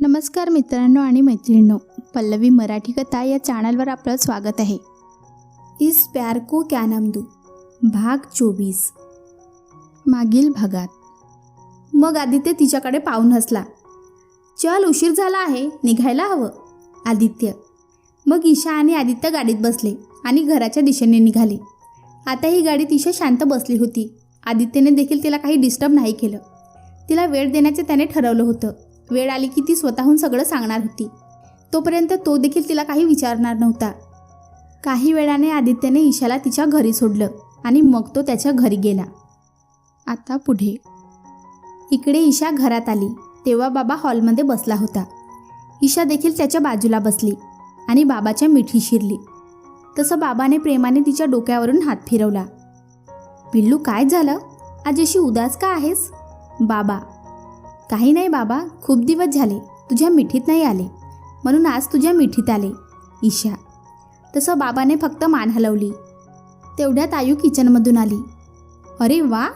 नमस्कार मित्रांनो आणि मैत्रिणींनो पल्लवी मराठी कथा या चॅनलवर आपलं स्वागत आहे. इस प्यार को क्या नाम दू? भाग चोवीस. मागील भागात. मग आदित्य तिच्याकडे पाहून हसला. चल उशीर झाला आहे निघायला हवं. आदित्य. मग ईशा आणि आदित्य गाडीत बसले आणि घराच्या दिशेने निघाले. आता ही गाडीत ईशा शांत बसली होती. आदित्यने देखील तिला काही डिस्टर्ब नाही केलं. तिला वेळ देण्याचे त्याने ठरवलं होतं. वेळ आली की ती स्वतःहून सगळं सांगणार होती. तोपर्यंत तो देखील तिला काही विचारणार नव्हता. काही वेळाने आदित्यने ईशाला तिच्या घरी सोडलं आणि मग तो त्याच्या घरी गेला. आता पुढे. इकडे ईशा घरात आली तेव्हा बाबा हॉलमध्ये बसला होता. ईशा देखील त्याच्या बाजूला बसली आणि बाबाच्या मिठी शिरली. तसं बाबाने प्रेमाने तिच्या डोक्यावरून हात फिरवला. पिल्लू काय झालं? आज अशी उदास का आहेस? बाबा काही नाही बाबा खूप दिवस झाले तुझ्या मिठीत नाही आले. म्हणून आज तुझ्या मिठीत आले ईशा. तसं बाबाने फक्त मान हलवली. तेवढ्यात आयू किचनमधून आली. अरे वा!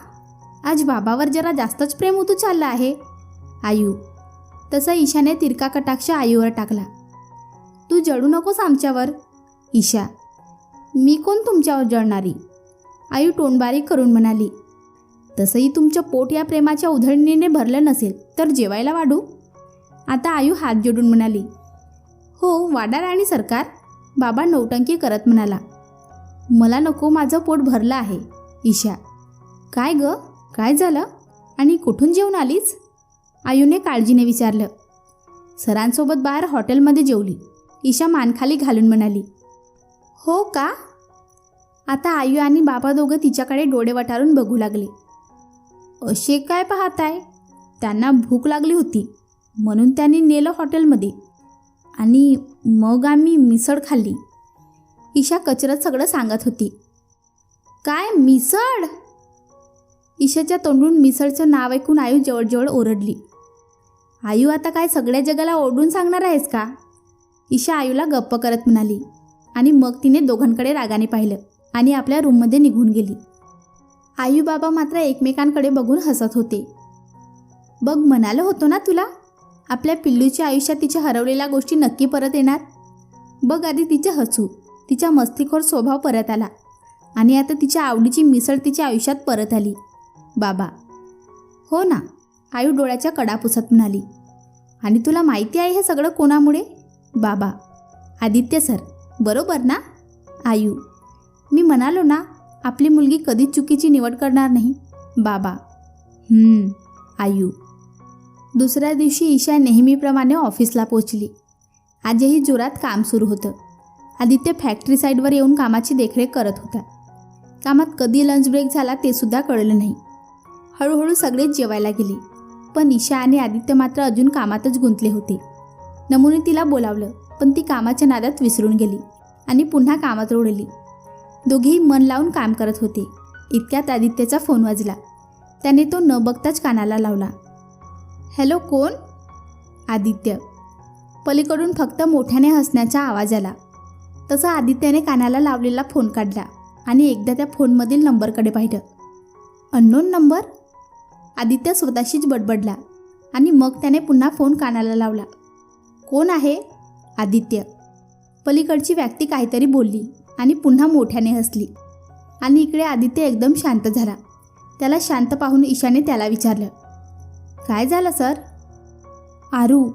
आज बाबावर जरा जास्तच प्रेम उतू चाललं आहे. आयू. तसं ईशाने तिरका कटाक्ष आयूवर टाकला. तू जळू नकोस आमच्यावर ईशा. मी कोण तुमच्यावर जळणारी आयू तोंडबारीक करून म्हणाली. तसंही तुमचं पोट या प्रेमाच्या उधळणीने भरलं नसेल तर जेवायला वाढू. आता आयू हात जोडून म्हणाली. हो वाडा राणी सरकार. बाबा नौटंकी करत म्हणाला. मला नको माझं पोट भरलं आहे ईशा. काय ग? काय झालं? आणि कुठून जेवून आलीच आयूने काळजीने विचारलं. सरांसोबत बाहेर हॉटेलमध्ये जेवली. ईशा मानखाली घालून म्हणाली. हो का? आता आयू आणि बाबा दोघं तिच्याकडे डोळे वटारून बघू लागले. असे काय पाहताय? त्यांना भूक लागली होती. म्हणून त्यांनी नेलं हॉटेलमध्ये. आणि मग आम्ही मिसळ खाल्ली. ईशा कचरत सगळं सांगत होती. काय मिसळ? ईशाच्या तोंडून मिसळचं नाव ऐकून आयू जवळजवळ ओरडली. आयू आता काय सगळ्या जगाला ओरडून सांगणार आहेस का? ईशा आयूला गप्प करत म्हणाली. आणि मग तिने दोघांकडे रागाने पाहिलं. आणि आपल्या रूममध्ये निघून गेली. आयू बाबा मात्र एकमेकांकडे बघून हसत होते. बघ म्हणालो होतो ना तुला? आपल्या पिल्लूच्या आयुष्यात तिच्या हरवलेल्या गोष्टी नक्की परत येणार? बघ आधी तिचे हसू तिचा मस्तीखोर स्वभाव परत आला. आणि आता तिच्या आवडीची मिसळ तिच्या आयुष्यात परत आली. बाबा. हो ना आयू डोळ्याच्या कडा पुसत म्हणाली. आणि तुला माहिती आहे हे सगळं कोणामुळे? बाबा. आदित्य सर. बरोबर ना? आयू. मी म्हणालो ना आपली मुलगी कधीच चुकीची निवड करणार नाही. बाबा. हम्म, आयू. दुसऱ्या दिवशी ईशा नेहमीप्रमाणे ऑफिसला पोचली आजही जोरात काम सुरू होतं. आदित्य फॅक्टरी साईडवर येऊन कामाची देखरेख करत होता. कामात कधी लंच ब्रेक झाला ते सुद्धा कळलं नाही. हळूहळू सगळेच जेवायला गेले. पण ईशा आणि आदित्य मात्र अजून कामातच गुंतले होते. नमुने तिला बोलावलं पण ती कामाच्या नादात विसरून गेली आणि पुन्हा कामात रोडली. दोघेही मन लावून काम करत होते. इतक्यात आदित्यचा फोन वाजला. त्याने तो न बघताच कानाला लावला. हॅलो कोण? आदित्य. पलीकडून फक्त मोठ्याने हसण्याचा आवाज आला. तसं आदित्याने कानाला लावलेला फोन काढला आणि एकदा त्या फोनमधील नंबरकडे पाहिलं. Unknown number? आदित्य स्वतःशीच बडबडला आणि मग त्याने पुन्हा फोन कानाला लावला. कोण आहे? आदित्य. पलीकडची व्यक्ती काहीतरी बोलली. आणि पुन्हा मोठ्याने हसली. आणि इकडे आदित्य एकदम शांत झाला. त्याला शांत पाहून ईशाने त्याला विचारलं काय झालं सर? आरू.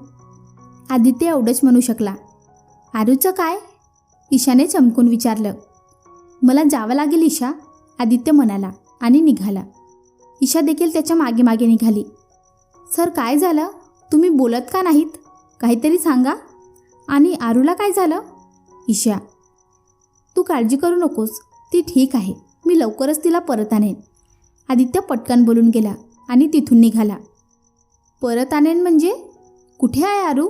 आदित्य एवढंच म्हणू शकला. आरूचं काय? ईशाने चमकून विचारलं. मला जावं लागेल ईशा आदित्य म्हणाला आणि निघाला. ईशा देखील त्याच्यामागे मागे निघाली. सर काय झालं? तुम्ही बोलत का नाहीत? काहीतरी सांगा. आणि आरूला काय झालं? ईशा तू काळजी करू नकोस. ती ठीक आहे. मी लवकरच तिला परत आणेन. आदित्य पटकन बोलून गेला आणि तिथून निघाला. परत आणेन म्हणजे? कुठे आहे आरू?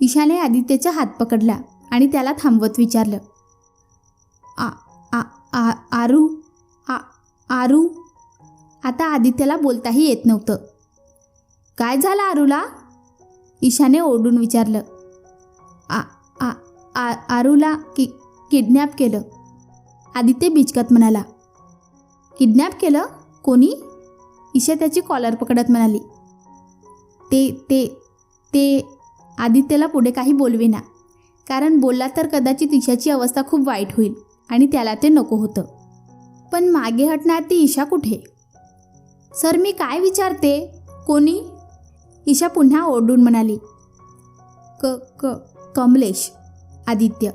ईशाने आदित्यचा हात पकडला आणि त्याला थांबवत विचारलं. आ आ आ आरू? आ आरू? आता आदित्याला बोलताही येत नव्हतं. काय झालं आरूला? ईशाने ओरडून विचारलं. आ आ आ आरूला की किडनॅप केलं. आदित्य बिचकत म्हणाला किडनॅप केलं? कोणी? ईशा त्याची कॉलर पकडत म्हणाली ते ते ते आदित्यला पुढे काही बोलवेना कारण बोलला तर कदाचित ईशाची अवस्था खूप वाईट होईल आणि त्याला ते नको होतं. पण मागे हटणार ती ईशा कुठे? सर मी काय विचारते? कोणी? ईशा पुन्हा ओरडून म्हणाली क क कमलेश आदित्य.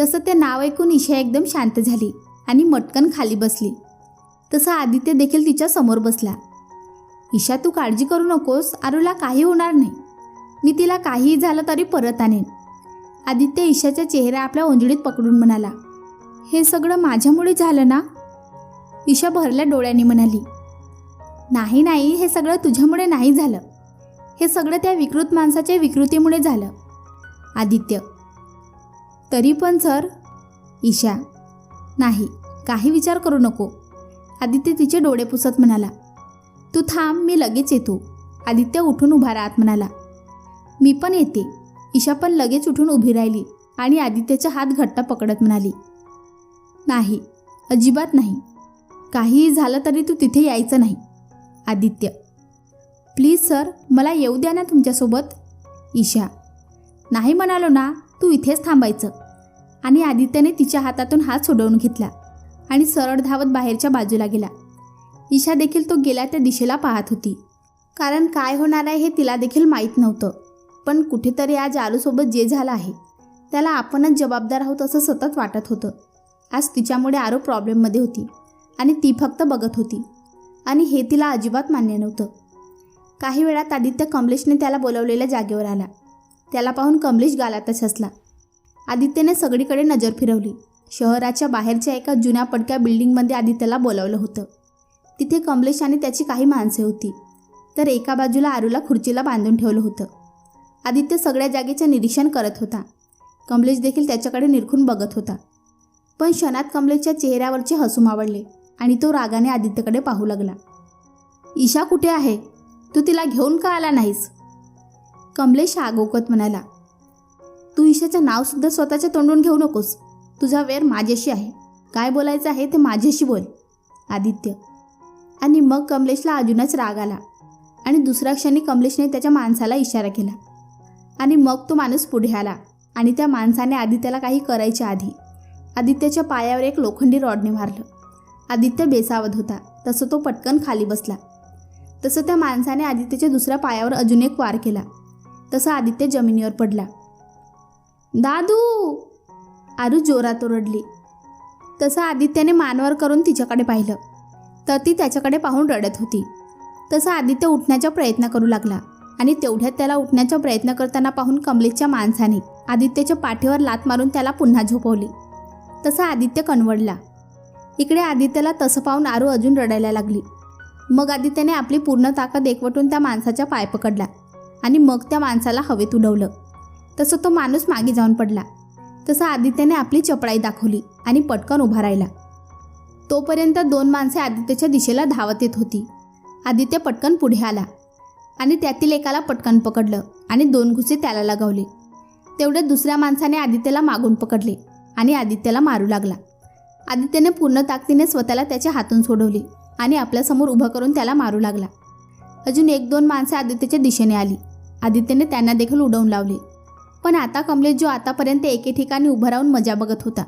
तसं ते नाव ऐकून ईशा एकदम शांत झाली आणि मटकन खाली बसली. तसं आदित्य देखील तिच्या समोर बसला. ईशा तू काळजी करू नकोस. आरूला काही होणार नाही. मी तिला काहीही झालं तरी परत आणेन. आदित्य ईशाच्या चेहरा आपल्या ओंजळीत पकडून म्हणाला हे सगळं माझ्यामुळे झालं ना? ईशा भरल्या डोळ्यांनी म्हणाली नाही नाही. हे सगळं तुझ्यामुळे नाही झालं. हे सगळं त्या विकृत माणसाच्या विकृतीमुळे झालं. आदित्य तरी पण सर ईशा नाही काही विचार करू नको. आदित्य तिचे डोळे पुसत म्हणाला. तू थांब मी लगेच येतो. आदित्य उठून उभा राहत म्हणाला. मी पण येते. ईशा पण लगेच उठून उभी राहिली आणि आदित्यचा हात घट्ट पकडत म्हणाली. नाही अजिबात नाही. काहीही झालं तरी तू तिथे यायचं नाही. आदित्य. प्लीज सर मला येऊ द्या ना तुमच्यासोबत? ईशा. नाही म्हणालो ना तू इथेच थांबायचं. आणि आदित्यने तिच्या हातातून हात सोडवून घेतला आणि सरळ धावत बाहेरच्या बाजूला गेला. ईशा देखील तो गेला त्या दिशेला पाहत होती. कारण काय होणार आहे हे तिला देखील माहीत नव्हतं. पण कुठेतरी आज आरूसोबत जे झालं आहे त्याला आपणच जबाबदार आहोत असं सतत वाटत होतं. आज तिच्यामुळे आरू प्रॉब्लेममध्ये होती आणि ती फक्त बघत होती. आणि हे तिला अजिबात मान्य नव्हतं. काही वेळात आदित्य कमलेशने त्याला बोलवलेल्या जागेवर आला. त्याला पाहून कमलेश गालातच हसला. आदित्यने सगळीकडे नजर फिरवली. शहराच्या बाहेरच्या एका जुन्या पडक्या बिल्डिंगमध्ये आदित्यला बोलावलं होतं. तिथे कमलेश आणि त्याची काही माणसे होती. तर एका बाजूला आरूला खुर्चीला बांधून ठेवलं होतं. आदित्य सगळ्या जागेचे निरीक्षण करत होता. कमलेश देखील त्याच्याकडे निरखून बघत होता. पण क्षणात कमलेशच्या चेहऱ्यावरचे हसू मावळले आणि तो रागाने आदित्यकडे पाहू लागला. ईशा कुठे आहे? तू तिला घेऊन का आला नाहीस? कमलेश आगोकत म्हणाला तू ईशाचं नावसुद्धा स्वतःच्या तोंडून घेऊ नकोस. तुझा वेर माझ्याशी आहे. काय बोलायचं आहे ते माझ्याशी बोल. आदित्य. आणि मग कमलेशला अजूनच राग आला आणि दुसऱ्या क्षणी कमलेशने त्याच्या माणसाला इशारा केला. आणि मग तो माणूस पुढे आला आणि त्या माणसाने आदित्यला काही करायच्या आधी आदित्यच्या पायावर एक लोखंडी रॉडने मारलं आदित्य बेसावत होता. तसं तो पटकन खाली बसला. तसं त्या माणसाने आदित्यच्या दुसऱ्या पायावर अजून एक वार केला. तसं आदित्य जमिनीवर पडला. दादू! आरू जोरात ओरडली. तसं आदित्याने मानवर करून तिच्याकडे पाहिलं. तर ती त्याच्याकडे पाहून रडत होती. तसं आदित्य उठण्याचा प्रयत्न करू लागला आणि तेवढ्यात त्याला उठण्याचा प्रयत्न करताना पाहून कमलेशच्या माणसाने आदित्यच्या पाठीवर लात मारून त्याला पुन्हा झोपवली. तसा आदित्य कणवडला. इकडे आदित्यला तसं पाहून आरू अजून रडायला लागली. मग आदित्यने आपली पूर्ण ताकद एकवटून त्या माणसाचा पाय पकडला. आणि मग त्या माणसाला हवेत उडवलं. तसं तो माणूस मागे जाऊन पडला. तसं आदित्यने आपली चपळाई दाखवली आणि पटकन उभा राहिला. तोपर्यंत दोन माणसे आदित्यच्या दिशेला धावत येत होती. आदित्य पटकन पुढे आला आणि त्यातील एकाला पटकन पकडलं आणि दोन घुसे त्याला लगावले. तेवढ्या दुसऱ्या माणसाने आदित्यला मागून पकडले आणि आदित्यला मारू लागला. आदित्यने पूर्ण ताकदीने स्वतःला त्याच्या हातून सोडवले आणि आपल्यासमोर उभं करून त्याला मारू लागला. अजून एक दोन माणसे आदित्यच्या दिशेने आली. आदित्यने त्यांना देखील उडवून लावले. पण आता कमलेश जो आतापर्यंत एके ठिकाणी उभं राहून मजा बघत होता.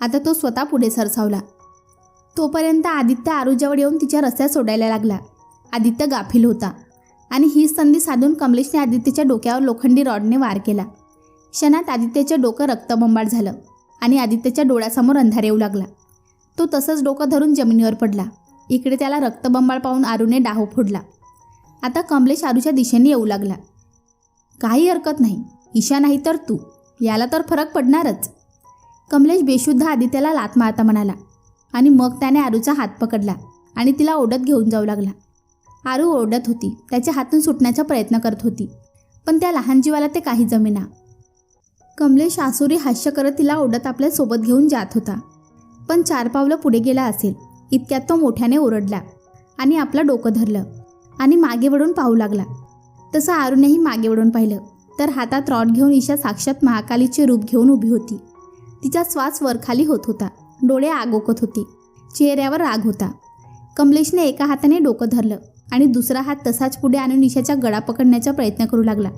आता तो स्वतः पुढे सरसावला. तोपर्यंत आदित्य आरूजवळ येऊन तिच्या रस्त्यात सोडायला लागला. आदित्य गाफील होता. आणि ही संधी साधून कमलेशने आदित्यच्या डोक्यावर लोखंडी रॉडने वार केला. क्षणात आदित्यचे डोकं रक्तबंबाळ झालं आणि आदित्यच्या डोळ्यासमोर अंधार येऊ लागला. तो तसंच डोकं धरून जमिनीवर पडला. इकडे त्याला रक्तबंबाळ पाहून आरूने डाहो फोडला. आता कमलेश आरूच्या दिशेने येऊ लागला. काही हरकत नाही. ईशा नाही तर तू. याला तर फरक पडणारच. कमलेश बेशुद्ध आदित्यला लात मारता म्हणाला आणि मग त्याने आरूचा हात पकडला आणि तिला ओढत घेऊन जाऊ लागला. आरू ओरडत होती. त्याच्या हातून सुटण्याचा प्रयत्न करत होती. पण त्या लहान जीवाला ते काही जमेना. कमलेश आसुरी हास्य करत तिला ओढत आपल्यासोबत घेऊन जात होता. पण चार पावलं पुढे गेला असेल. इतक्यात तो मोठ्याने ओरडला आणि आपलं डोकं धरलं आणि मागे वळून पाहू लागला. तसं आरूनेही मागे वळून पाहिलं. तर हातात रॉड घेऊन ईशा साक्षात महाकालीचे रूप घेऊन उभी होती. तिचा श्वास वरखाली होत होता. डोळे आगोकत होते. चेहऱ्यावर राग होता. कमलेशने एका हाताने डोकं धरलं आणि दुसरा हात तसाच पुढे आणून ईशाचा गळा पकडण्याचा प्रयत्न करू लागला.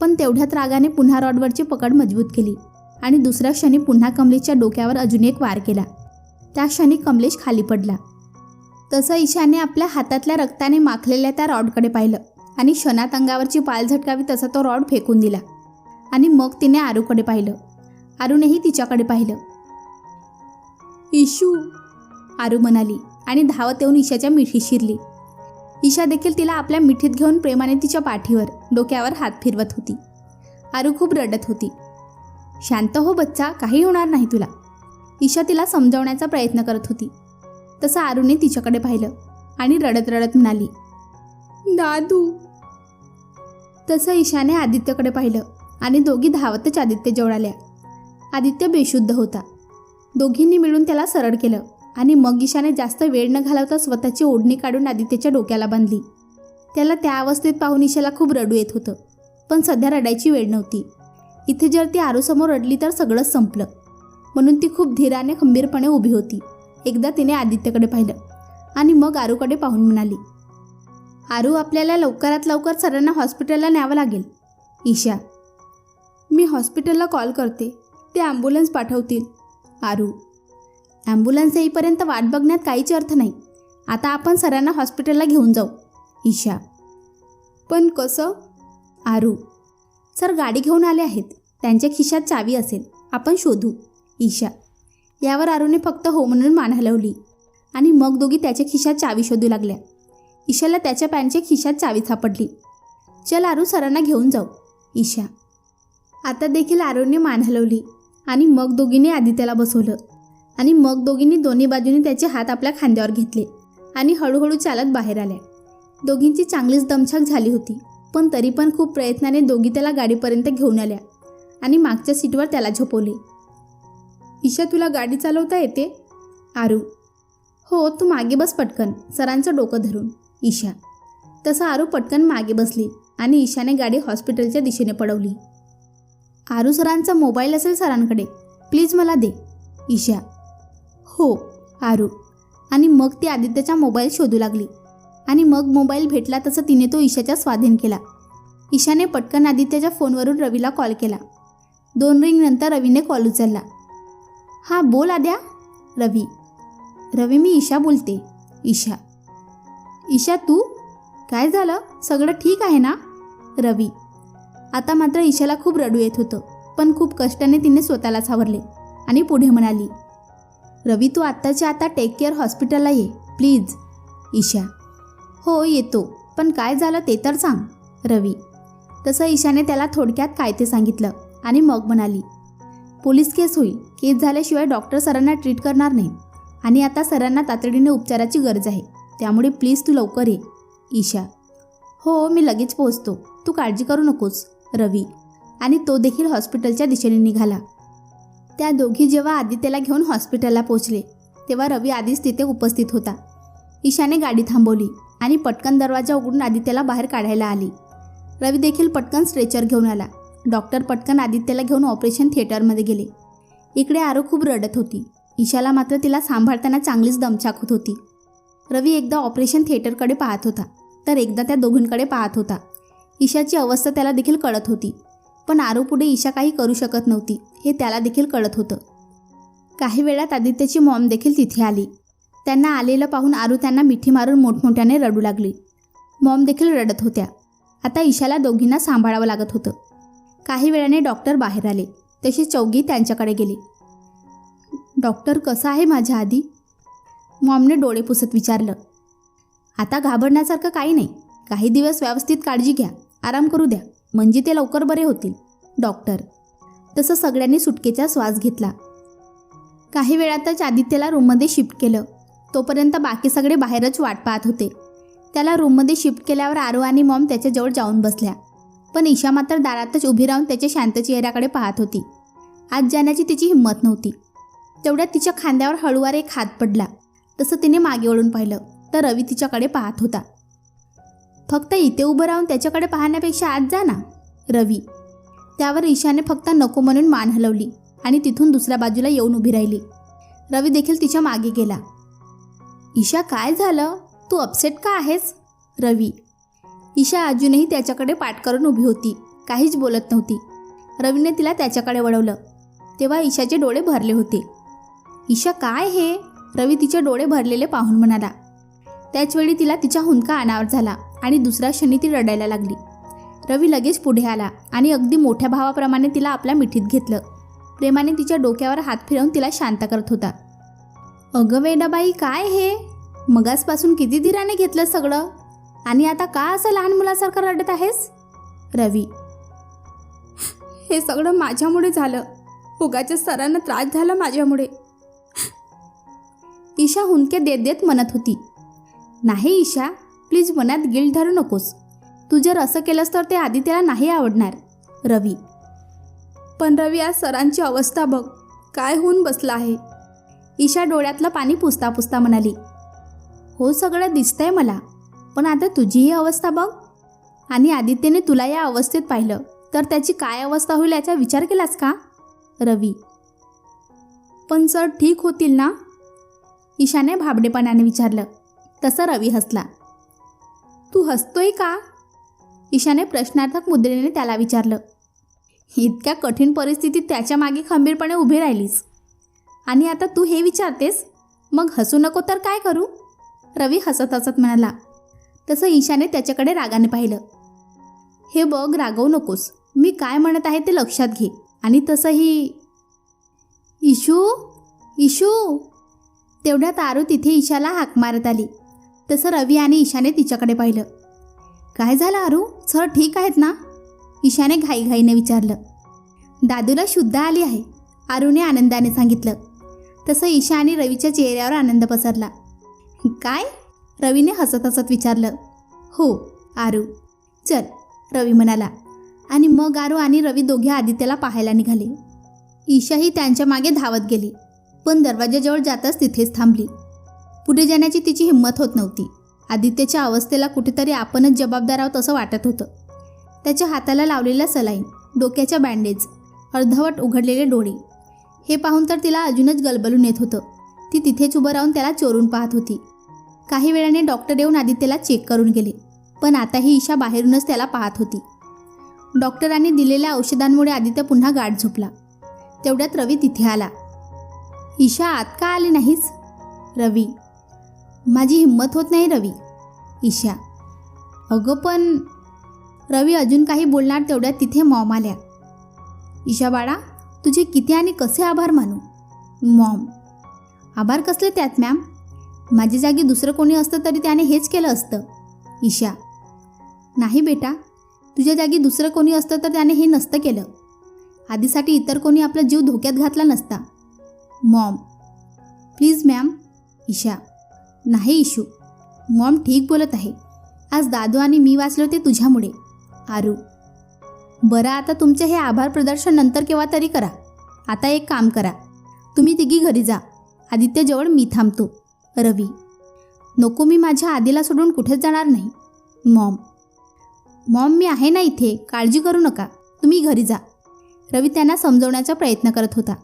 पण तेवढ्यात रागाने पुन्हा रॉडवरची पकड मजबूत केली आणि दुसऱ्या क्षणी पुन्हा कमलेशच्या डोक्यावर अजून एक वार केला. त्या क्षणी कमलेश खाली पडला. तसं ईशाने आपल्या हातातल्या रक्ताने माखलेल्या त्या रॉडकडे पाहिलं. आणि क्षणात अंगावरची पाल झटकावी तसा तो रॉड फेकून दिला. आणि मग तिने आरूकडे पाहिलं. आरूनेही तिच्याकडे पाहिलं. इशू आरू म्हणाली आणि धावत येऊन ईशाच्या मिठी शिरली. ईशा देखील तिला आपल्या मिठीत घेऊन प्रेमाने तिच्या पाठीवर डोक्यावर हात फिरवत होती. आरू खूप रडत होती. शांत हो बच्चा काही होणार नाही तुला. ईशा तिला समजावण्याचा प्रयत्न करत होती. तसं आरूने तिच्याकडे पाहिलं आणि रडत रडत म्हणाली दादू तसं ईशाने आदित्यकडे पाहिलं आणि दोघी धावतच आदित्य जवळ आल्या. आदित्य बेशुद्ध होता. दोघींनी मिळून त्याला सरळ केलं आणि मग ईशाने जास्त वेळ न घालवता स्वतःची ओढणी काढून आदित्यच्या डोक्याला बांधली. त्याला त्या अवस्थेत पाहून ईशाला खूप रडू येत होतं पण सध्या रडायची वेळ नव्हती. इथे जर ती आरूसमोर रडली तर सगळंच संपलं. म्हणून ती खूप धीराने खंबीरपणे उभी होती. एकदा तिने आदित्यकडे पाहिलं आणि मग आरूकडे पाहून म्हणाली आरू आपल्याला लवकरात लवकर सरांना हॉस्पिटलला न्यावं लागेल. ईशा मी हॉस्पिटलला कॉल करते. ते ॲम्ब्युलन्स पाठवतील. आरू ॲम्ब्युलन्स येईपर्यंत वाट बघण्यात काहीच अर्थ नाही. आता आपण सरांना हॉस्पिटलला घेऊन जाऊ. ईशा पण कसं? आरू सर गाडी घेऊन आले आहेत. त्यांच्या खिशात चावी असेल. आपण शोधू. ईशा यावर आरूने फक्त हो म्हणून मान हलवली आणि मग दोघी त्याच्या खिशात चावी शोधू लागल्या. ईशाला त्याच्या पॅन्टच्या खिशात चावी सापडली चल आरू सरांना घेऊन जाऊ ईशा. आता देखील आरूने मान हलवली आणि मग दोघींनी आदित्याला बसवलं आणि मग दोघींनी दोन्ही बाजूने त्याचे हात आपल्या खांद्यावर घेतले आणि हळूहळू चालत बाहेर आल्या. दोघींची चांगलीच दमछाक झाली होती पण तरी पण खूप प्रयत्नाने दोघी त्याला गाडीपर्यंत घेऊन आल्या आणि मागच्या सीटवर त्याला झोपवली. ईशा तुला गाडी चालवता येते? आरू. हो तू मागे बस पटकन सरांचं डोकं धरून. ईशा. तसं आरू पटकन मागे बसली आणि ईशाने गाडी हॉस्पिटलच्या दिशेने पडवली. आरू सरांचा मोबाईल असेल सरांकडे प्लीज मला दे ईशा. हो आरू. आणि मग ती आदित्यचा मोबाईल शोधू लागली. आणि मग मोबाईल भेटला तसं तिने तो ईशाच्या स्वाधीन केला. ईशाने पटकन आदित्यच्या फोनवरून रवीला कॉल केला. दोन रिंगनंतर रवीने कॉल उचलला. हां बोल आद्या. रवी. रवी मी ईशा बोलते. ईशा. ईशा तू? काय झालं? सगळं ठीक आहे ना? रवी. आता मात्र ईशाला खूप रडू येत होतं पण खूप कष्टाने तिने स्वतःला सावरले आणि पुढे म्हणाली रवी तू आत्ताच्या आता टेक केअर हॉस्पिटलला ये प्लीज ईशा हो येतो पण काय झालं ते तर सांग. रवी तसं ईशाने त्याला थोडक्यात काय ते सांगितलं आणि मग म्हणाली पोलीस केस होईल केस झाल्याशिवाय डॉक्टर सरांना ट्रीट करणार नाही आणि आता सरांना तातडीने उपचाराची गरज आहे. त्यामुळे प्लीज तू लवकर ये ईशा. हो मी लगेच पोहोचतो. तू काळजी करू नकोस रवी. आणि तो देखील हॉस्पिटलच्या दिशेने निघाला. त्या दोघी जेव्हा आदित्यला घेऊन हॉस्पिटलला पोचले तेव्हा रवी आधीच तिथे उपस्थित होता. ईशाने गाडी थांबवली आणि पटकन दरवाजा उघडून आदित्यला बाहेर काढायला आली. रवी देखील पटकन स्ट्रेचर घेऊन आला. डॉक्टर पटकन आदित्यला घेऊन ऑपरेशन थिएटरमध्ये गेले. इकडे आरो खूप रडत होती. ईशाला मात्र तिला सांभाळताना चांगलीच दमछाक होत होती. रवी एकदा ऑपरेशन थिएटरकडे पाहत होता तर एकदा त्या दोघींकडे पाहत होता. ईशाची अवस्था त्याला देखील कळत होती पण आरो पुढे ईशा काही करू शकत नव्हती हे त्याला देखील कळत होतं. काही वेळात आदित्यची मॉम देखील तिथे आली. त्यांना आलेलं पाहून आरू त्यांना मिठी मारून मोठमोठ्याने रडू लागली. मॉम देखील रडत होत्या. आता ईशाला दोघींना सांभाळावं लागत होतं. काही वेळाने डॉक्टर बाहेर आले तशी चौघी त्यांच्याकडे गेले. डॉक्टर कसं आहे माझ्या आधी? मॉमने डोळे पुसत विचारलं. आता घाबरण्यासारखं काही नाही. काही दिवस व्यवस्थित काळजी घ्या. आराम करू द्या. म्हणजे ते लवकर बरे होतील. डॉक्टर. तसं सगळ्यांनी सुटकेचा श्वास घेतला. काही वेळातच आदित्यला रूममध्ये शिफ्ट केलं. तोपर्यंत बाकी सगळे बाहेरच वाट पाहत होते. त्याला रूममध्ये शिफ्ट केल्यावर आरो आणि मॉम त्याच्याजवळ जाऊन बसल्या. पण ईशा मात्र दारातच उभी राहून त्याच्या शांत चेहऱ्याकडे पाहत होती. आज जाण्याची तिची हिंमत नव्हती. तेवढ्यात तिच्या खांद्यावर हळूवार एक हात पडला. तसं तिने मागे वळून पाहिलं. तर रवी तिच्याकडे पाहत होता. फक्त इथे उभं राहून त्याच्याकडे पाहण्यापेक्षा आत जा ना रवी. त्यावर ईशाने फक्त नको म्हणून मान हलवली आणि तिथून दुसऱ्या बाजूला येऊन उभी राहिली. रवी देखील तिच्यामागे गेला. ईशा काय झालं? तू अपसेट का आहेस? रवी. ईशा अजूनही त्याच्याकडे पाठ करून उभी होती. काहीच बोलत नव्हती. रवीने तिला त्याच्याकडे वळवलं. तेव्हा ईशाचे डोळे भरले होते. ईशा काय हे? रवी तिचे डोळे भरलेले पाहून म्हणाला. त्याचवेळी तिला तिच्या हुंदका अनावर झाला आणि दुसऱ्या क्षणी ती रडायला लागली. रवी लगेच पुढे आला आणि अगदी मोठ्या भावाप्रमाणे तिला आपल्या मिठीत घेतलं. प्रेमाने तिच्या डोक्यावर हात फिरवून तिला शांत करत होता. अगं वेडाबाई काय हे? मगासपासून किती धीराने घेतलं सगळं? आणि आता का असं लहान मुलासारखं रडत आहेस? रवी. हे सगळं माझ्यामुळे झालं. उगाच्या सरांना त्रास झाला माझ्यामुळे. ईशा हुंदके देत देत म्हणत होती नाही ईशा प्लीज मनात गिल्ट धरू नकोस. तू जर असं केलंस तर ते आदित्यला नाही आवडणार. रवी पण रवी आज सरांची अवस्था बघ काय होऊन बसलं आहे. ईशा डोळ्यातलं पाणी पुसता पुसता म्हणाली हो सगळं दिसतंय मला पण आता तुझी ही अवस्था बघ. आणि आदित्यने तुला या अवस्थेत पाहिलं तर त्याची काय अवस्था होईल याचा विचार केलास का? रवी पण सर ठीक होतील ना? ईशाने भाबडेपणाने विचारलं तसं रवी हसला. तू हसतोय का? ईशाने प्रश्नार्थक मुद्रेने त्याला विचारलं इतक्या कठीण परिस्थितीत त्याच्यामागे खंबीरपणे उभी राहिलीस. आणि आता तू हे विचारतेस मग हसू नको तर काय करू? रवी हसत हसत म्हणाला. तसं ईशाने त्याच्याकडे रागाने पाहिलं. हे बघ रागवू नकोस. मी काय म्हणत आहे ते लक्षात घे. आणि तसंही इशू? इशू? तेवढ्यात आरू तिथे ईशाला हाक मारत आली. तसं रवी आणि ईशाने तिच्याकडे पाहिलं. काय झालं आरू सर ठीक आहेत ना? ईशाने घाईघाईने विचारलं. दादूला शुद्ध आली आहे आरूने आनंदाने सांगितलं. तसं ईशा आणि रवीच्या चेहऱ्यावर आनंद पसरला. काय? रवीने हसत हसत विचारलं. हो आरू चल रवी म्हणाला. आणि मग आरू आणि रवी दोघे आदित्यला पाहायला निघाले. ईशाही त्यांच्या मागे धावत गेली. पण दरवाजाजवळ जाताच तिथेच थांबली. पुढे जाण्याची तिची हिंमत होत नव्हती. आदित्यच्या अवस्थेला कुठेतरी आपणच जबाबदार आहोत असं वाटत होतं. त्याच्या हाताला लावलेला सलाईन डोक्याच्या बँडेज अर्धवट उघडलेले डोळे हे पाहून तर तिला अजूनच गलबलून येत होतं. ती तिथेच उभं राहून त्याला चोरून पाहत होती. काही वेळाने डॉक्टर येऊन आदित्यला चेक करून गेले पण आताही ईशा बाहेरूनच त्याला पाहत होती. डॉक्टरांनी दिलेल्या औषधांमुळे आदित्य पुन्हा गाठ झोपला. तेवढ्यात रवी तिथे आला. ईशा आत का आली नाहीस? रवी. माझी हिंमत होत नाही रवी. ईशा. अगं पण रवी अजून काही बोलणार तेवढ्यात तिथे मॉम आल्या. ईशा बाळा तुझे किती आणि कसे आभार मानू? मॉम. आभार कसले त्यात मॅम? माझी जागी दुसरं कोणी असतं तरी त्याने हेच केलं असतं. ईशा. नाही बेटा तुझ्या जागी दुसरं कोणी असतं तर त्याने हे नसतं केलं. आधीसाठी इतर कोणी आपला जीव धोक्यात घातला नसता. मॉम. Please ma'am Isha. नाही इशू. मॉम ठीक बोलत आहे. आज दादू आणि मी वाचलो ते तुझ्यामुळे. आरू. बरं आता तुमचे हे आभार प्रदर्शन नंतर केव्हा तरी करा. आता एक काम करा. तुम्ही तिघी घरी जा. आदित्यजवळ मी थांबतो. रवी. नको मी माझ्या आधीला सोडून कुठेच जाणार नाही. मॉम. मॉम मी आहे ना इथे. काळजी करू नका. तुम्ही घरी जा. रवी त्यांना समजवण्याचा प्रयत्न करत होता.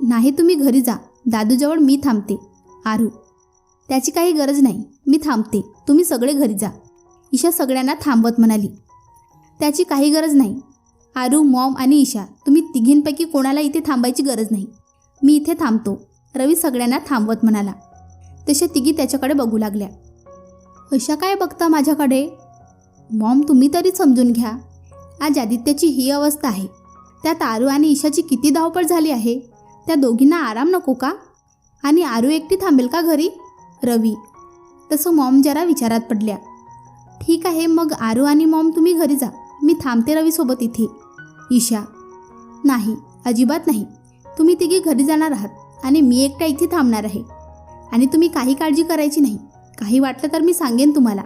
नाही तुम्ही घरी जा. दादूजवळ मी थांबते. आरू त्याची काही गरज नाही. मी थांबते. तुम्ही सगळे घरी जा. ईशा सगळ्यांना थांबवत म्हणाली. त्याची काही गरज नाही. आरू मॉम आणि ईशा तुम्ही तिघींपैकी कोणाला इथे थांबायची गरज नाही. मी इथे थांबतो. रवी सगळ्यांना थांबवत म्हणाला. तशा तिघी त्याच्याकडे बघू लागल्या. अशा काय बघता माझ्याकडे? मॉम तुम्ही तरी समजून घ्या. आज आदित्याची ही अवस्था आहे. त्यात आरू आणि ईशाची किती धावपळ झाली आहे? त्या दोघींना आराम नको का? आणि आरू एकटी थांबेल का घरी? रवी. तसं मॉम जरा विचारात पडल्या. ठीक आहे मग आरू आणि मॉम तुम्ही घरी जा. मी थांबते रवीसोबत इथे. ईशा. नाही अजिबात नाही. तुम्ही तिघी घरी जाणार आहात आणि मी एकटा इथे थांबणार आहे. आणि तुम्ही काही काळजी करायची नाही. काही वाटलं तर मी सांगेन तुम्हाला.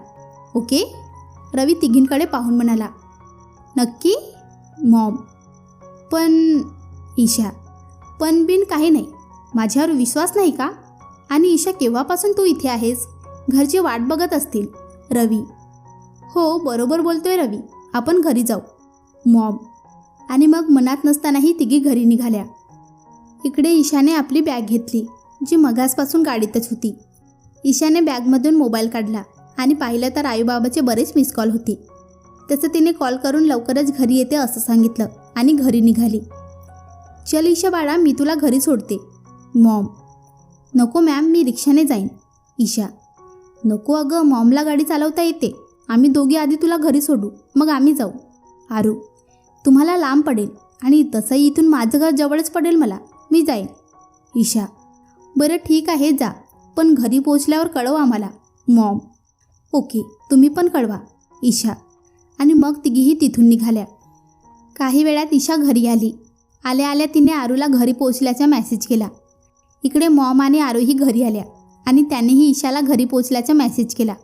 ओके? रवी तिघींकडे पाहून म्हणाला. नक्की? मॉम. पण ईशा. पण बिन काही नाही. माझ्यावर विश्वास नाही का? आणि ईशा केव्हापासून तू इथे आहेस? घरची वाट बघत असतील. रवी. हो बरोबर बोलतोय रवी. आपण घरी जाऊ. मॉम आणि मग मनात नसतानाही तिघी घरी निघाल्या. इकडे ईशाने आपली बॅग घेतली जी मगासपासून गाडीतच होती. ईशाने बॅगमधून मोबाईल काढला आणि पाहिलं तर आईबाबाचे बरेच मिस कॉल होते. तसं तिने कॉल करून लवकरच घरी येते असं सांगितलं आणि घरी निघाली. चल ईशा बाळा मी तुला घरी सोडते. मॉम. नको मॅम मी रिक्षाने जाईन. ईशा. नको अगं मॉमला गाडी चालवता येते. आम्ही दोघी आधी तुला घरी सोडू. मग आम्ही जाऊ. आरू. तुम्हाला लांब पडेल आणि तसंही इथून माझं घर जवळच पडेल मला. मी जाईन. ईशा. बरं ठीक आहे जा. पण घरी पोचल्यावर कळव आम्हाला. मॉम. ओके तुम्ही पण कळवा. ईशा. आणि मग तिघीही तिथून निघाल्या. काही वेळात ईशा घरी आली. आल्या आल्या तिने आरूला घरी पोचल्याचा मेसेज केला. इकडे मॉम आणि आरूही घरी आल्या आणि त्यानेही ईशाला घरी पोचल्याचा मेसेज केला.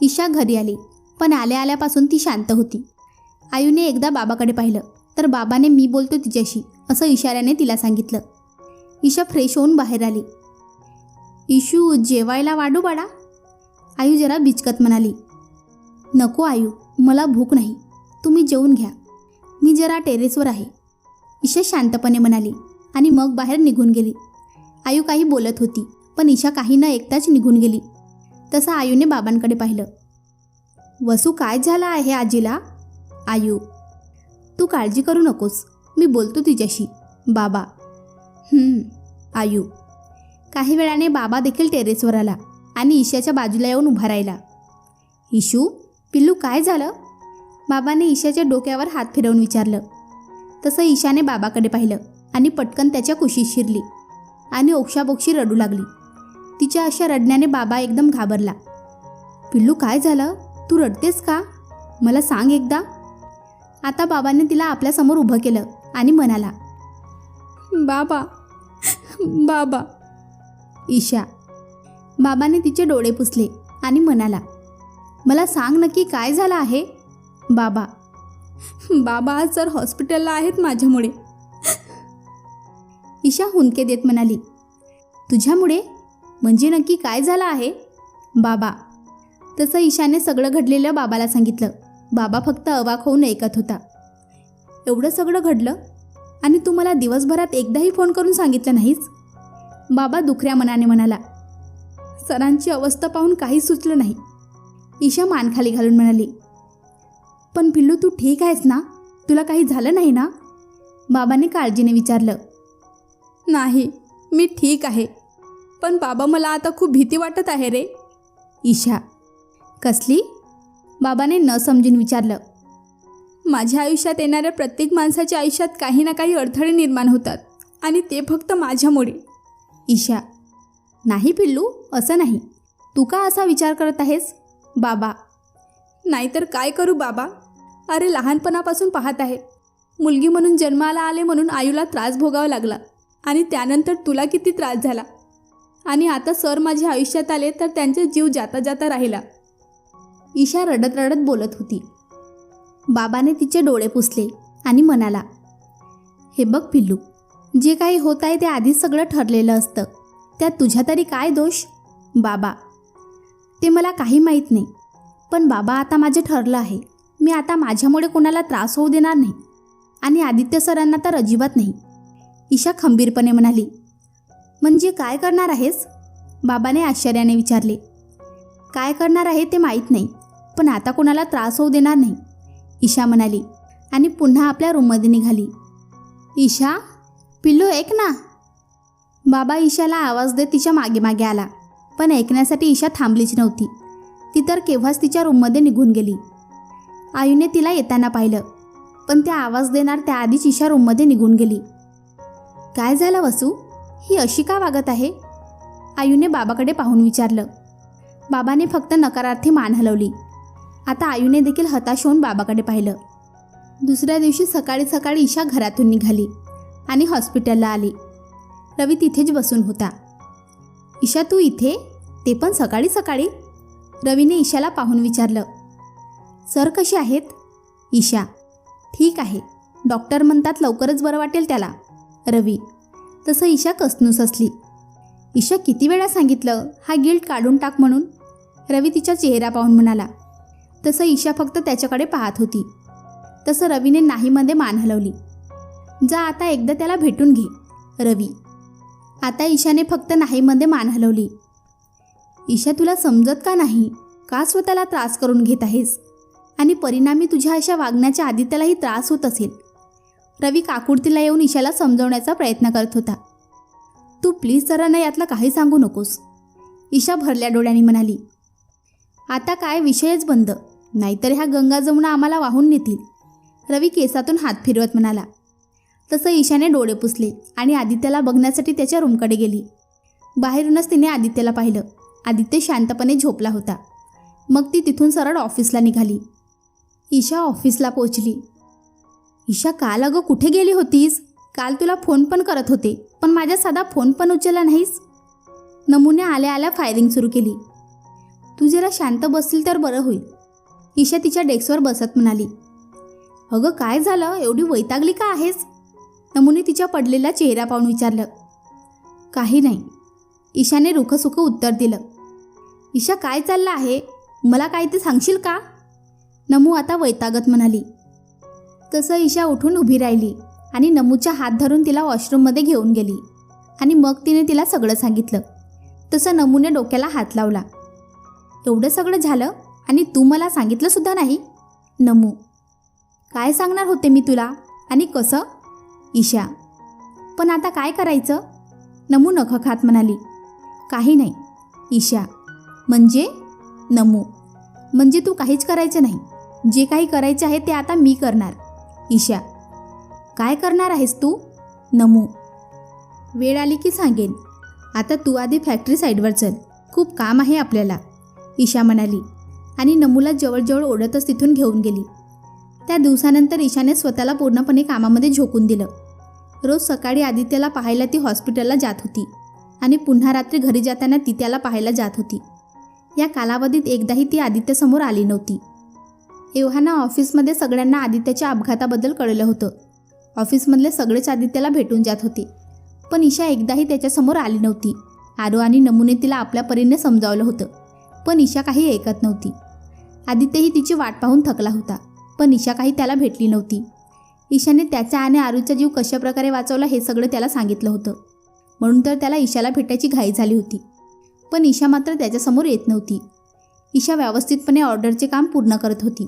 ईशा घरी आली पण आल्या आल्यापासून ती शांत होती. आयूने एकदा बाबाकडे पाहिलं तर बाबाने मी बोलतो तिच्याशी असं इशाऱ्याने तिला सांगितलं. ईशा फ्रेश होऊन बाहेर आली. इशू जेवायला वाढू बाडा आयू जरा बिचकत म्हणाली. नको आयू मला भूक नाही तुम्ही जेवून घ्या. मी जरा टेरेसवर आहे. ईशा शांतपणे म्हणाली आणि मग बाहेर निघून गेली. आयू काही बोलत होती पण ईशा काही न ऐकताच निघून गेली. तसं आयूने बाबांकडे पाहिलं. वसू काय झाला आहे आजीला? आयू तू काळजी करू नकोस मी बोलतो तिच्याशी. बाबा आयू. काही वेळाने बाबा देखील टेरेसवर आला आणि ईशाच्या बाजूला येऊन उभा राहिला. इशू पिल्लू काय झालं? बाबाने ईशाच्या डोक्यावर हात फिरवून विचारलं. तसं ईशाने बाबाकडे पाहिलं आणि पटकन त्याच्या कुशीत शिरली. आणि ओक्षाबोक्षी रडू लागली. तिच्या अशा रडण्याने बाबा एकदम घाबरला. पिल्लू काय झालं? तू रडतेस का? मला सांग एकदा. आता बाबाने तिला आपल्यासमोर उभं केलं आणि म्हणाला बाबा बाबा. ईशा. बाबाने तिचे डोळे पुसले आणि म्हणाला मला सांग नक्की काय झालं आहे? बाबा बाबा सर हॉस्पिटलला आहेत माझ्यामुळे. ईशा हुंदके देत म्हणाली तुझ्यामुळे? म्हणजे नक्की काय झालं आहे? बाबा. तसं ईशाने सगळं घडलेलं बाबाला सांगितलं. बाबा फक्त अवाक होऊन ऐकत होता. एवढं सगळं घडलं? आणि तू मला दिवसभरात एकदाही फोन करून सांगितलं नाहीस? बाबा दुखऱ्या मनाने म्हणाला सरांची अवस्था पाहून काही सुचलं नाही. ईशा मान खाली घालून म्हणाली पण पिल्लू तू ठीक आहेस ना? तुला काही झालं नाही ना? बाबाने काळजीने विचारलं. नाही मी ठीक आहे. पण बाबा मला आता खूप भीती वाटत आहे रे. ईशा कसली? बाबाने न समजून विचारलं. माझ्या आयुष्यात येणाऱ्या प्रत्येक माणसाच्या आयुष्यात काही ना काही अडथळे निर्माण होतात आणि ते फक्त माझ्यामुळे. ईशा नाही पिल्लू असं नाही. तू का असा विचार करत आहेस? बाबा. नाहीतर काय करू बाबा? अरे लहानपणापासून पाहत आहे. मुलगी म्हणून जन्माला आले म्हणून आयूला त्रास भोगावा लागला आणि त्यानंतर तुला किती त्रास झाला. आणि आता सर माझ्या आयुष्यात आले तर त्यांचा जीव जाता जाता राहिला. ईशा रडत रडत बोलत होती. बाबाने तिचे डोळे पुसले आणि म्हणाला हे बघ पिल्लू जे काही होत आहे ते आधीच सगळं ठरलेलं असतं. त्यात तुझ्या तरी काय दोष? बाबा ते मला काही माहीत नाही पण बाबा आता माझे ठरलं आहे. मी आता माझ्यामुळे कोणाला त्रास होऊ देणार नाही आणि आदित्य सरांना तर अजिबात नाही. ईशा खंबीरपणे म्हणाली म्हणजे काय करणार आहेस? बाबाने आश्चर्याने विचारले काय करणार आहे ते माहीत नाही पण आता कोणाला त्रास होऊ देणार नाही. ईशा म्हणाली आणि पुन्हा आपल्या रूममध्ये निघाली. ईशा पिल्लू ऐक ना. बाबा ईशाला आवाज देत तिच्यामागे मागे आला पण ऐकण्यासाठी ईशा थांबलीच नव्हती. ती तर केव्हाच तिच्या रूममध्ये निघून गेली. आयूने तिला येताना पाहिलं. पण त्या आवाज देणार त्याआधीच ईशा रूममध्ये निघून गेली. काय झालं वसू? ही अशी का वागत आहे? आयूने बाबाकडे पाहून विचारलं. बाबाने फक्त नकारार्थी मान हलवली. आता आयूने देखील हताश होऊन बाबाकडे पाहिलं. दुसऱ्या दिवशी सकाळी सकाळी ईशा घरातून निघाली आणि हॉस्पिटलला आली. रवी तिथेच बसून होता. ईशा तू इथे? ते पण सकाळी सकाळी? रवीने ईशाला पाहून विचारलं. सर कसे आहेत? ईशा. ठीक आहे. डॉक्टर म्हणतात लवकरच बरं वाटेल त्याला. रवी. तसं ईशा कसनूस असली. ईशा किती वेळा सांगितलं हा गिल्ट काढून टाक म्हणून. रवी तिचा चेहरा पाहून म्हणाला. तसं ईशा फक्त त्याच्याकडे पाहत होती. तसं रवीने नाहीमध्ये मान हलवली. जा आता एकदा त्याला भेटून घे. रवी. आता ईशाने फक्त नाहीमध्ये मान हलवली. ईशा तुला समजत का नाही? का स्वतःला त्रास करून घेत आहेस? आणि परिणामी तुझ्या अशा वागण्याच्या आदित्यालाही त्रास होत असेल. रवी काकुडतीला येऊन ईशाला समजवण्याचा प्रयत्न करत होता. तू प्लीज सरांना यातलं काही सांगू नकोस. ईशा भरल्या डोळ्यांनी म्हणाली आता काय विषयच बंद. नाहीतर ह्या गंगा जमुना आम्हाला वाहून नेतील. रवी केसातून हात फिरवत म्हणाला. तसं ईशाने डोळे पुसले आणि आदित्यला बघण्यासाठी त्याच्या रूमकडे गेली. बाहेरूनच तिने आदित्यला पाहिलं. आदित्य शांतपणे झोपला होता. मग ती तिथून सरळ ऑफिसला निघाली. ईशा ऑफिसला पोचली ईशा काल अगं कुठे गेली होतीस? काल तुला फोन पण करत होते पण माझा साधा फोन पण उचलला नाहीस. नमुने आल्या आल्या फायरिंग सुरू केली. तू जरा शांत बसशील तर बरं होईल. ईशा तिच्या डेस्कवर बसत म्हणाली. अगं काय झालं? एवढी वैतागली का आहेस? नमुने तिच्या पडलेला चेहरा पाहून विचारलं. काही नाही. ईशाने रुखसुख उत्तर दिलं. ईशा काय चाललं आहे? मला काय ते सांगशील का? नमू आता वैतागत म्हणाली. तसं ईशा उठून उभी राहिली आणि नमूच्या हात धरून तिला वॉशरूममध्ये घेऊन गेली. आणि मग तिने तिला सगळं सांगितलं. तसं नमूने डोक्याला हात लावला. एवढं सगळं झालं आणि तू मला सांगितलंसुद्धा नाही? नमू. काय सांगणार होते मी तुला? आणि कसं? ईशा. पण आता काय करायचं? नमू नख खात म्हणाली. काही नाही. ईशा. म्हणजे? नमू. म्हणजे तू काहीच करायचं नाही. जे काही करायचे आहे ते आता मी करणार. ईशा काय करणार आहेस तू? नमू वेळ आली की सांगेन. आता तू आधी फॅक्टरी साईडवर चल. खूप काम आहे आपल्याला. ईशा म्हणाली आणि नमूला जवळजवळ ओढतच तिथून घेऊन गेली. त्या दिवसानंतर ईशाने स्वतःला पूर्णपणे कामामध्ये झोकून दिलं. रोज सकाळी आदित्यला पाहायला ती हॉस्पिटलला जात होती आणि पुन्हा रात्री घरी जाताना ती त्याला पाहायला जात होती. या कालावधीत एकदाही ती आदित्यसमोर आली नव्हती. एव्हाना ऑफिसमध्ये सगळ्यांना आदित्याच्या अपघाताबद्दल कळलं होतं. ऑफिसमधले सगळेच आदित्यला भेटून जात होते. पण ईशा एकदाही त्याच्यासमोर आली नव्हती. आरो आणि नमुने तिला आपल्या परीने समजावलं होतं. पण ईशा काही ऐकत नव्हती. आदित्यही तिची वाट पाहून थकला होता पण ईशा काही त्याला भेटली नव्हती. ईशाने त्याचा आणि आरूचा जीव कशाप्रकारे वाचवला हे सगळं त्याला सांगितलं होतं. म्हणून तर त्याला ईशाला भेटायची घाई झाली होती. पण ईशा मात्र त्याच्यासमोर येत नव्हती. ईशा व्यवस्थितपणे ऑर्डरचे काम पूर्ण करत होती.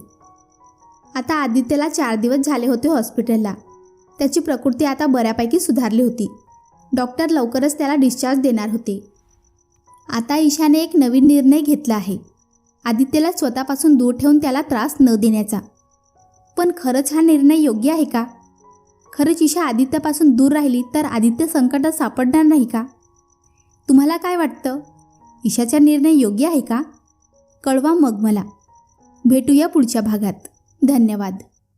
आता आदित्यला चार दिवस झाले होते हॉस्पिटलला. त्याची प्रकृती आता बऱ्यापैकी सुधारली होती. डॉक्टर लवकरच त्याला डिस्चार्ज देणार होते. आता ईशाने एक नवीन निर्णय घेतला आहे. आदित्यला स्वतःपासून दूर ठेवून त्याला त्रास न देण्याचा. पण खरंच हा निर्णय योग्य आहे का? खरंच ईशा आदित्यपासून दूर राहिली तर आदित्य संकटात सापडणार नाही का? तुम्हाला काय वाटतं? ईशाचा निर्णय योग्य आहे का? कळवा मग मला. भेटूया पुढच्या भागात. धन्यवाद.